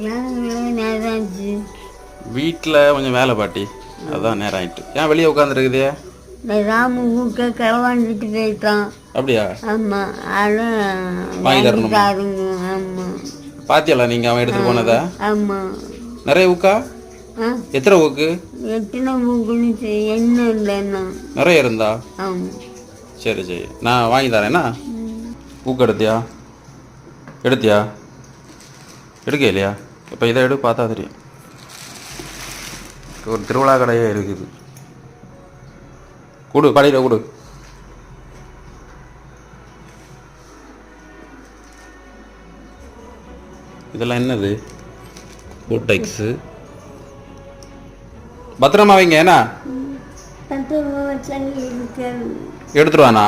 ஏன் வீட்டில் கொஞ்சம் வேலை பாட்டி. அதான் நேரம் ஆயிட்டு. ஏன் வெளியே உட்காந்துருக்குதே இந்த ராமு கூட்ட கிளவாண்டுட்டு போயிட்டான் அப்படியா? ஆமாம் அதான் வாங்கி தரணும்? ஆமாம் பாத்தியல நீங்கள் அவன் எடுத்துகிட்டு போனதா? ஆமாம் நிறைய ஊக்கா? ஆ எத்தனை ஊக்கு? எத்தனை மூக்குன்னு என்ன இல்லைன்னா நிறைய இருந்தா? ஆமாம் சரி சரி. நான் வாங்கி தரேன்னா ஊக்கு எடுத்தியா? எடுத்தியா? எடுக்க இல்லையா? இப்போ இதை எடு பார்த்தா தெரியும். ஒரு திருவிழா கடையே இருக்குது. கொடு கடையில் கொடு. இதெல்லாம் என்னது? பூட்டைக்ஸு பத்திரமா வைங்க என்ன? பத்து ரூபா வச்சாங்க எடுத்துருவானா